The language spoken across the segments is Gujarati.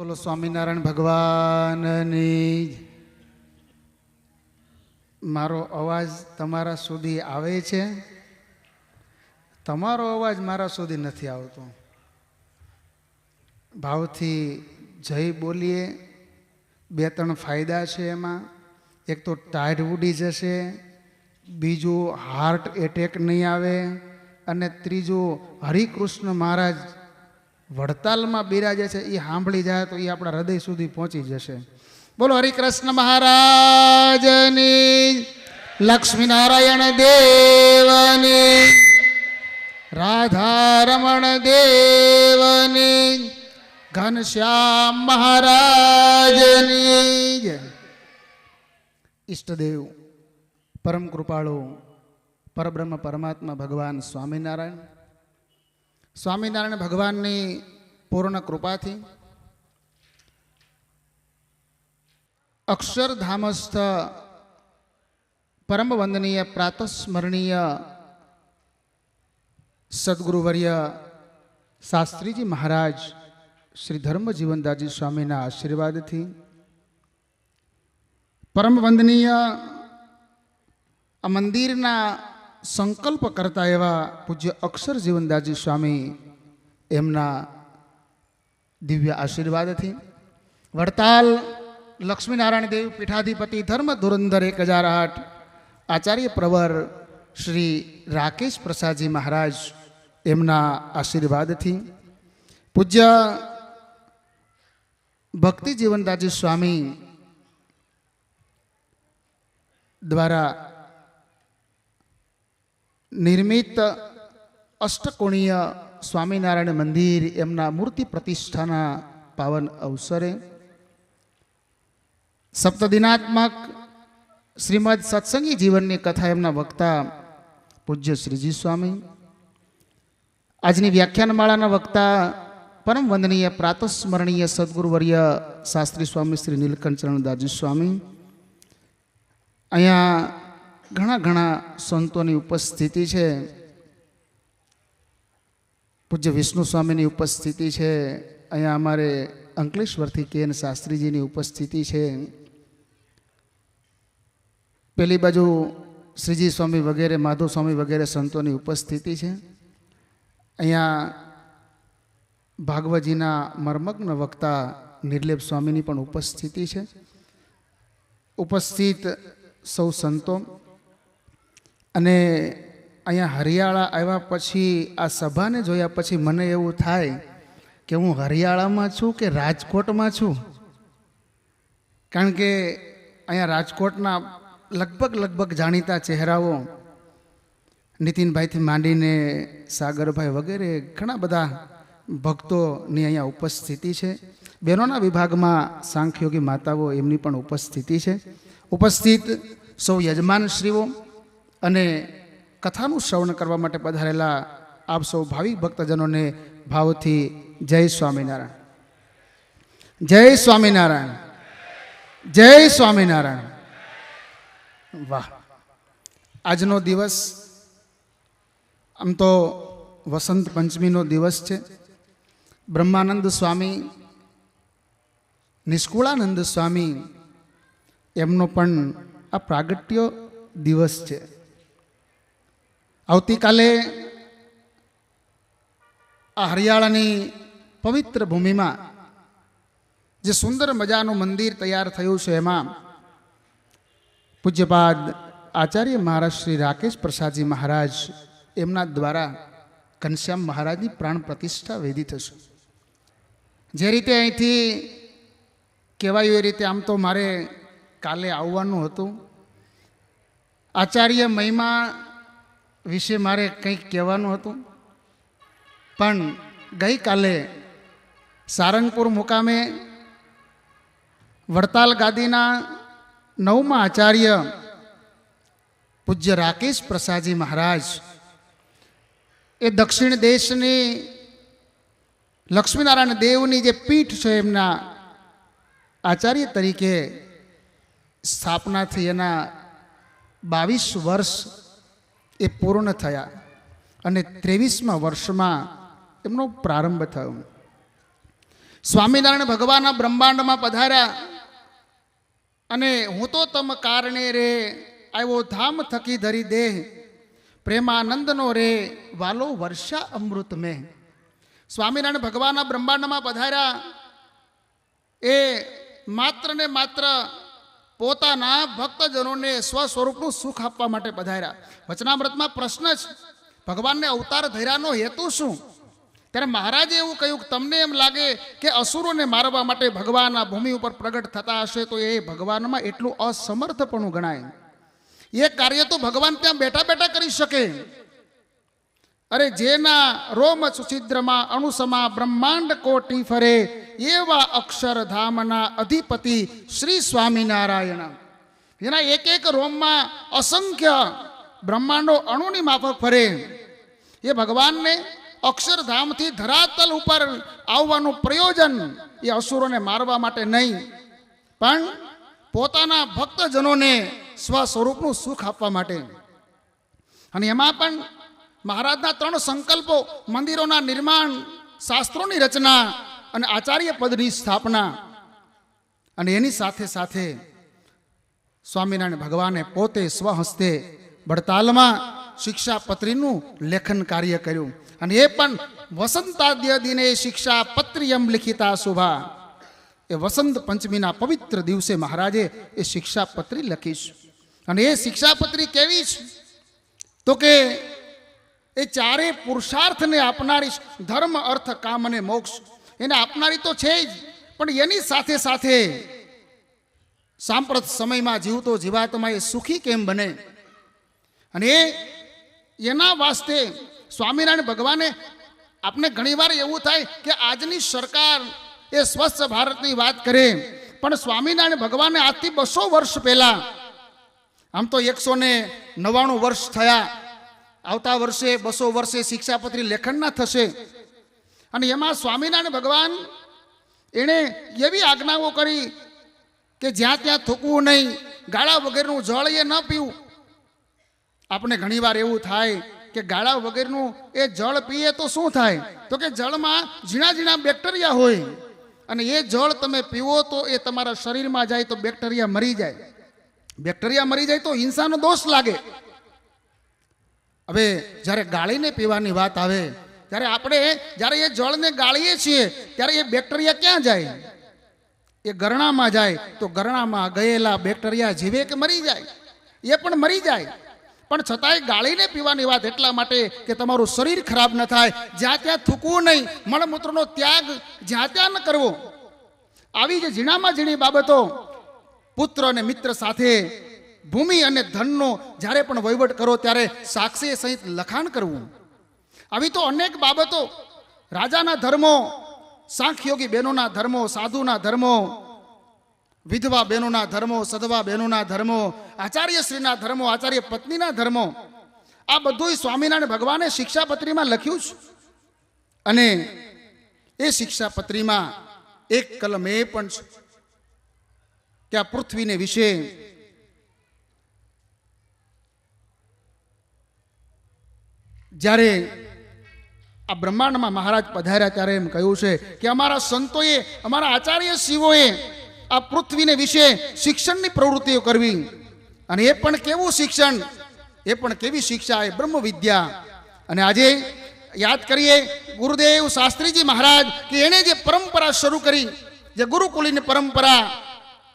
બોલો સ્વામિનારાયણ ભગવાનની મારો અવાજ તમારા સુધી આવે છે? તમારો અવાજ મારા સુધી નથી આવતો. ભાવથી જય બોલીએ. બે ત્રણ ફાયદા છે એમાં. એક તો ટાયર ઉડી જશે, બીજું હાર્ટ એટેક નહીં આવે, અને ત્રીજું હરિકૃષ્ણ મહારાજ વડતાલમાં બિરાજે છે એ સાંભળી જાય તો એ આપણા હૃદય સુધી પહોંચી જશે બોલો હરિકૃષ્ણ મહારાજની, લક્ષ્મીનારાયણ દેવની, રાધારમણ દેવની, ઘનશ્યામ મહારાજની જય. ઈષ્ટદેવ, પરમ કૃપાળુ, પરબ્રહ્મ પરમાત્મા ભગવાન સ્વામિનારાયણ સ્વામિનારાયણ ભગવાનની પૂર્ણ કૃપાથી અક્ષરધામસ્થ પરમ વંદનીય પ્રાતસ્મરણીય સદગુરુવર્ય શાસ્ત્રીજી મહારાજ શ્રી ધર્મજીવનદાસજી સ્વામીના આશીર્વાદથી પરમ વંદનીય આ મંદિરના સંકલ્પ કરતા એવા પૂજ્ય અક્ષર જીવનદાસજી સ્વામી એમના દિવ્ય આશીર્વાદથી વડતાલ લક્ષ્મીનારાયણ દેવ પીઠાધિપતિ ધર્મ ધુરંધર એક હજાર આઠ આચાર્ય પ્રવર શ્રી રાકેશ પ્રસાદજી મહારાજ એમના આશીર્વાદથી પૂજ્ય ભક્તિ જીવનદાસજી સ્વામી દ્વારા નિર્મિત અષ્ટકોણીય સ્વામિનારાયણ મંદિર એમના મૂર્તિ પ્રતિષ્ઠાના પાવન અવસરે સપ્તદિનાત્મક શ્રીમદ સત્સંગી જીવનની કથા એમના વક્તા પૂજ્ય શ્રીજી સ્વામી આજની વ્યાખ્યાનમાળાના વક્તા પરમ વંદનીય પ્રાતસ્મરણીય સદગુરુવર્ય શાસ્ત્રી સ્વામી શ્રી નીલકંઠચરણ દાજી સ્વામી અહીંયા ઘણા ઘણા સંતોની ઉપસ્થિતિ છે. પૂજ્ય વિષ્ણુ સ્વામીની ઉપસ્થિતિ છે. અહીંયા અમારે અંકલેશ્વરથી કે એન શાસ્ત્રીજીની ઉપસ્થિતિ છે. પેલી બાજુ શ્રીજી સ્વામી વગેરે, માધવ સ્વામી વગેરે સંતોની ઉપસ્થિતિ છે. અહીંયા ભાગવતજીના મર્મગ્ન વક્તા નિર્લેપ સ્વામીની પણ ઉપસ્થિતિ છે. ઉપસ્થિત સૌ સંતો અને અહીંયા હરિયાળા આવ્યા પછી, આ સભાને જોયા પછી મને એવું થાય કે હું હરિયાળામાં છું કે રાજકોટમાં છું? કારણ કે અહીંયા રાજકોટના લગભગ લગભગ જાણીતા ચહેરાઓ નીતિનભાઈથી માંડીને સાગરભાઈ વગેરે ઘણા બધા ભક્તોની અહીંયા ઉપસ્થિતિ છે. બહેનોના વિભાગમાં સાંખ્યોગી માતાઓ એમની પણ ઉપસ્થિતિ છે. ઉપસ્થિત સૌ યજમાનશ્રીઓ અને કથાનું શ્રવણ કરવા માટે પધારેલા આપ સૌ ભાવિક ભક્તજનોને ભાવથી જય સ્વામિનારાયણ. જય સ્વામિનારાયણ. જય સ્વામિનારાયણ. વાહ. આજનો દિવસ આમ તો વસંત પંચમીનો દિવસ છે. બ્રહ્માનંદ સ્વામી, નિષ્કુળાનંદ સ્વામી, એમનો પણ આ પ્રાગટ્ય દિવસ છે. આવતીકાલે આ હરિયાળાની પવિત્ર ભૂમિમાં જે સુંદર મજાનું મંદિર તૈયાર થયું છે, એમાં પૂજ્યપાદ આચાર્ય મહારાજ શ્રી રાકેશ પ્રસાદજી મહારાજ એમના દ્વારા ઘનશ્યામ મહારાજની પ્રાણ પ્રતિષ્ઠા વેદી થશે. જે રીતે અહીંથી કહેવાયું એ રીતે આમ તો મારે કાલે આવવાનું હતું. આચાર્ય મહિમા વિશે મારે કંઈક કહેવાનું હતું. પણ ગઈકાલે સારંગપુર મુકામે વડતાલ ગાદીના નવમા આચાર્ય પૂજ્ય રાકેશ પ્રસાદજી મહારાજ એ દક્ષિણ દેશની લક્ષ્મીનારાયણ દેવની જે પીઠ છે એમના આચાર્ય તરીકે સ્થાપના થઈ એના બાવીસ વર્ષ એ પૂર્ણ થયા. અને ત્રેવીસમાં વર્ષમાં એમનો પ્રારંભ થયો. સ્વામિનારાયણ ભગવાનના બ્રહ્માંડમાં પધાર્યા. અને હું તો તમ કારણે રે આવ્યો ધામ થકી ધરી દેહ. પ્રેમાનંદનો રે વાલો વર્ષા અમૃત મેં સ્વામિનારાયણ ભગવાનના બ્રહ્માંડમાં પધાર્યા. એ માત્ર ને માત્ર પોતાના ભક્તજનોને સ્વ સ્વરૂપનું સુખ આપવા માટે પધાર્યા. વચનામૃતમાં પ્રશ્ન છે, ભગવાનને અવતાર ધર્યાનો હેતુ શું? ત્યારે મહારાજે એવું કહ્યું કે તમને એમ લાગે કે અસુરોને મારવા માટે ભગવાન આ ભૂમિ ઉપર પ્રગટ થતા હશે, તો એ ભગવાનમાં એટલું અસમર્થપણું ગણાય. એ કાર્ય તો ભગવાન ત્યાં બેઠા બેઠા કરી શકે. અરે જેના રોમ સુછિદ્રમાં અણુસમા બ્રહ્માંડ કોટી ફરે, એવા અક્ષરધામના અધિપતિ શ્રી સ્વામિનારાયણ. એના એક એક રોમમાં અસંખ્ય બ્રહ્માંડો અણુની માફક ફરે. એ ભગવાનને અક્ષરધામથી ધરાતલ ઉપર આવવાનું પ્રયોજન એ અસુરોને મારવા માટે નહીં. પણ પોતાના ભક્તજનોને સ્વ સ્વરૂપનું સુખ આપવા માટે. અને એમાં પણ મહારાજના ત્રણ સંકલ્પો, મંદિરોના નિર્માણ, શાસ્ત્રોની રચના અને આચાર્ય પદની સ્થાપના. અને એની સાથે સાથે સ્વામિનારાયણ ભગવાને પોતે સ્વહસ્તે બડતાલમાં શિક્ષાપત્રીનું લેખન કાર્ય કર્યું. અને એ પણ વસંતાદ્ય દિને શિક્ષાપત્રિયમ લિખિતા શુભા. એ વસંત પંચમીના પવિત્ર દિવસે મહારાજે એ શિક્ષાપત્રી લખીશ અને એ શિક્ષાપત્રી કેવી છે? તો કે એ ચારે પુરુષાર્થને આપનારી ધર્મ, અર્થ, કામ અને મોક્ષ. એને આપનારી તો છે જ, પણ એની સાથે સાથે સાંપ્રત સમયમાં જીવતો જીવાતમાં એ સુખી કેમ બને? અને એના વાસ્તે સ્વામિનારાયણ ભગવાને આપણે ઘણીવાર એવું થાય કે આજની સરકાર એ સ્વચ્છ ભારતની વાત કરે, પણ સ્વામિનારાયણ ભગવાને આજથી બસો વર્ષ પહેલા, આમ તો એકસો ને નવ્વાણું વર્ષ થયા આવતા વર્ષે, બસો વર્ષે શિક્ષાપત્રી લેખનના થશે. અને એમાં સ્વામિનારાયણ ભગવાન એણે એવી આજ્ઞાઓ કરી કે જ્યાં ત્યાં થૂકવું નહીં, ગાળા વગેરેનું જળ એ ન પીવું. આપણે ઘણીવાર એવું થાય કે ગાળા વગેરેનું એ જળ પીએ તો શું થાય? તો કે જળમાં ઝીણા ઝીણા બેક્ટેરિયા હોય. અને એ જળ તમે પીવો તો એ તમારા શરીરમાં જાય તો બેક્ટેરિયા મરી જાય. બેક્ટેરિયા મરી જાય તો હિંસાનો દોષ લાગે. હવે જ્યારે ગાળીને પીવાની વાત આવે, ત્યારે આપણે જ્યારે એ જળને ગાળીએ છીએ, ત્યારે એ બેક્ટેરિયા ક્યાં જાય? એ ગરણામાં જાય, તો ગરણામાં ગયેલા બેક્ટેરિયા જીવે કે મરી જાય? એ પણ મરી જાય. પણ છતાંય ગાળીને પીવાની વાત એટલા માટે કે તમારું શરીર ખરાબ ન થાય, જ્યાં ત્યાં થૂકવું નહીં, મળમૂત્રનો ત્યાગ જ્યાં ત્યાં ન કરવો. આવી જે ઝીણામાં ઝીણી બાબતો પુત્ર અને મિત્ર સાથે ભૂમિ અને ધનનો જ્યારે પણ વહીવટ કરો ત્યારે સાક્ષી સહિત લખાણ કરવું. આવી તો અનેક બાબતો. રાજાના ધર્મો, સાંખયોગી બહેનોના ધર્મો, સાધુના ધર્મો, વિધવા બહેનોના ધર્મો, સધવા બહેનોના ધર્મો આચાર્ય શ્રીના ધર્મો, આચાર્ય પત્નીના ધર્મો, આ બધું સ્વામિનારાયણ ભગવાને શિક્ષાપત્રીમાં લખ્યું છે. અને એ શિક્ષાપત્રીમાં એક કલમ એ પણ છે કે આ પૃથ્વીને વિશે જ્યારે આ બ્રહ્માંડમાં મહારાજ પધાર્યા ત્યારે એમ કહ્યું છે કે અમારા સંતોએ, અમારા આચાર્ય શિવોએ આ પૃથ્વીને વિશે શિક્ષણની પ્રવૃત્તિઓ કરવી. અને એ પણ કેવું શિક્ષણ? એ પણ કેવી શિક્ષા? એ બ્રહ્મ વિદ્યા અને આજે યાદ કરીએ ગુરુદેવ શાસ્ત્રીજી મહારાજ કે એણે જે પરંપરા શરૂ કરી, જે ગુરુકુલીની પરંપરા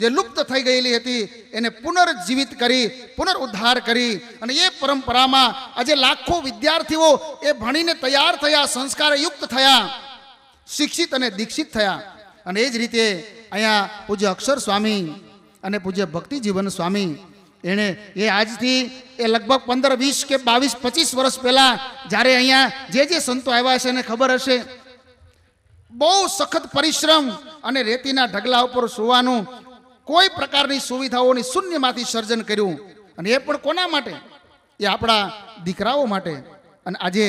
જે લુપ્ત થઈ ગયેલી હતી, એને પુનર્જીવિત કરી, પુનરુદ્ધાર કરી. અને એ પરંપરામાં આજે લાખો વિદ્યાર્થીઓ એ ભણીને તૈયાર થયા સંસ્કારયુક્ત થયા, શિક્ષિત અને દીક્ષિત થયા. અને એ જ રીતે અહીંયા પૂજ્ય અક્ષર સ્વામી અને પૂજ્ય ભક્તિ જીવન સ્વામી, એણે એ આજથી એ લગભગ પંદર, વીસ કે બાવીસ, પચીસ વર્ષ પહેલાં જ્યારે અહીંયા જે જે સંતો આવ્યા છે એને ખબર હશે, બહુ સખત પરિશ્રમ અને રેતીના ઢગલા ઉપર સુવાનું કોઈ પ્રકારની સુવિધાઓની શૂન્યમાંથી સર્જન કર્યું. અને એ પણ કોના માટે? એ આપણા દીકરાઓ માટે. અને આજે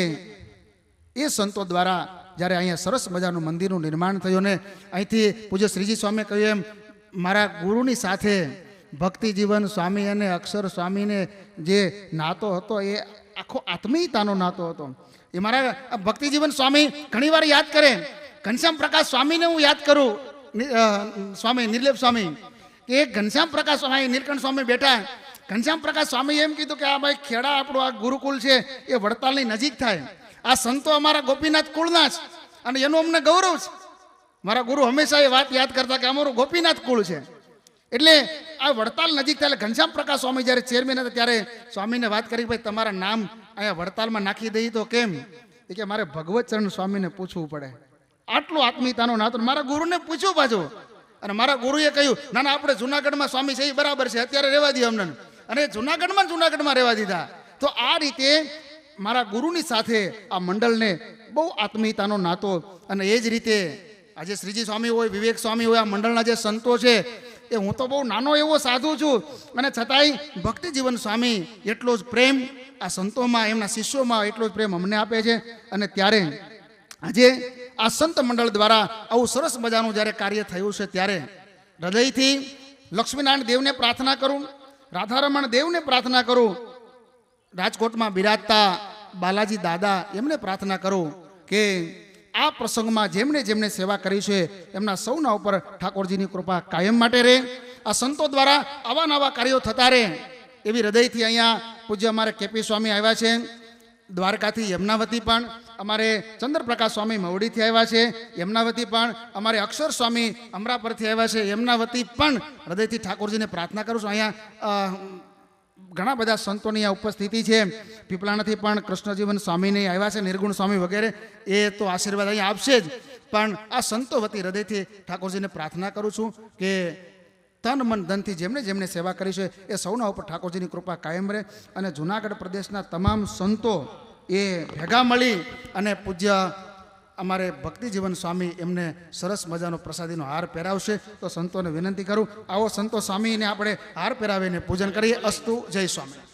એ સંતો દ્વારા જ્યારે અહીંયા સરસ મજાનું મંદિરનું નિર્માણ થયું ને અહીંથી પૂજ્ય શ્રીજી સ્વામીએ કહ્યું એમ, મારા ગુરુની સાથે ભક્તિ જીવન સ્વામી અને અક્ષર સ્વામીને જે નાતો હતો એ આખો આત્મીયતાનો નાતો હતો. એ મારા ભક્તિજીવન સ્વામી ઘણીવાર યાદ કરે. ઘનશ્યામ પ્રકાશ સ્વામીને હું યાદ કરું. સ્વામી, નિર્લેપ સ્વામી. કે ઘનશ્યામ પ્રકાશ સ્વામી નીલકંઠ સ્વામી બેઠા ઘનશ્યામ પ્રકાશ સ્વામી એમ કીધું કે આ ભાઈ ખેડા આપણું આ ગુરુકુલ છે, એ વડતાલની નજીક થાય. આ સંતો અમારા ગોપીનાથ કુળના જ અને એનું અમને ગૌરવ છે. મારા ગુરુ હંમેશા એ વાત યાદ કરતા કે અમારું ગોપીનાથ કુળ છે. એટલે આ વડતાલ નજીક થાય ઘનશ્યામ પ્રકાશ સ્વામી જ્યારે ચેરમેન હતા ત્યારે સ્વામીને વાત કરી ભાઈ તમારા નામ અહીંયા વડતાલમાં નાખી દઈએ તો કેમ? એ કે મારે ભગવત ચરણ સ્વામીને પૂછવું પડે. આટલું આત્મીયતાનો નાતો. મારા ગુરુને પૂછ્યું પાછું અને મારા ગુરુએ કહ્યું, ના ના, આપણે જુનાગઢમાં સ્વામી છે, એ બરાબર છે, અત્યારે રહેવા દઈએ અમને. અને જુનાગઢમાં જુનાગઢમાં રહેવા દીધા. તો આ રીતે મારા ગુરુની સાથે આ મંડળને બહુ આત્મીયતાનો નાતો અને એ જ રીતે આજે શ્રીજી સ્વામી હોય, વિવેક સ્વામી હોય, આ મંડળના જે સંતો છે, એ હું તો બહુ નાનો એવો સાધુ છું. અને છતાંય ભક્તિ જીવન સ્વામી એટલો જ પ્રેમ આ સંતોમાં, એમના શિષ્યોમાં એટલો જ પ્રેમ અમને આપે છે. અને ત્યારે આજે આ સંત મંડળ દ્વારા આવું સરસ મજાનું જ્યારે કાર્ય થયું છે ત્યારે હૃદયથી લક્ષ્મીનારાયણ દેવને પ્રાર્થના કરું, રાધારમણ દેવને પ્રાર્થના કરું, રાજકોટમાં બિરાજતા બાલાજી દાદા એમને પ્રાર્થના કરું કે આ પ્રસંગમાં જેમણે જેમણે સેવા કરી છે એમના સૌના ઉપર ઠાકોરજીની કૃપા કાયમ માટે રહે. આ સંતો દ્વારા આવા નવા કાર્યો થતા રહે. એવી હૃદયથી અહીંયા પૂજ્ય અમારે કેપી સ્વામી આવ્યા છે. દ્વારકાથી યમનાવતી પણ અમારે ચંદ્રપ્રકાશ સ્વામી મવડીથી આવ્યા છે, યમનાવતી પણ અમારે અક્ષર સ્વામી અમરાપરથી આવ્યા છે, યમનાવતી પણ હૃદયથી ઠાકોરજીને પ્રાર્થના કરું છું. અહીંયા ઘણા બધા સંતોની આ ઉપસ્થિતિ છે. પીપળાણાથી પણ કૃષ્ણજીવન સ્વામીને આવ્યા છે, નિર્ગુણ સ્વામી વગેરે. એ તો આશીર્વાદ અહીંયા આપશે જ. પણ આ સંતો વતી હૃદયથી ઠાકોરજીને પ્રાર્થના કરું છું કે તન મન ધનથી જેમણે જેમણે સેવા કરી છે, એ સૌના ઉપર ઠાકોરજીની કૃપા કાયમ રહે અને જુનાગઢ પ્રદેશના તમામ સંતો એ ભેગા મળી અને પૂજ્ય અમારે ભક્તિજીવન સ્વામી એમને સરસ મજાનો પ્રસાદીનો હાર પહેરાવશે. તો સંતોને વિનંતી કરું, આવો સંતો સ્વામીને આપણે હાર પહેરાવીને પૂજન કરીએ. અસ્તુ જય સ્વામી.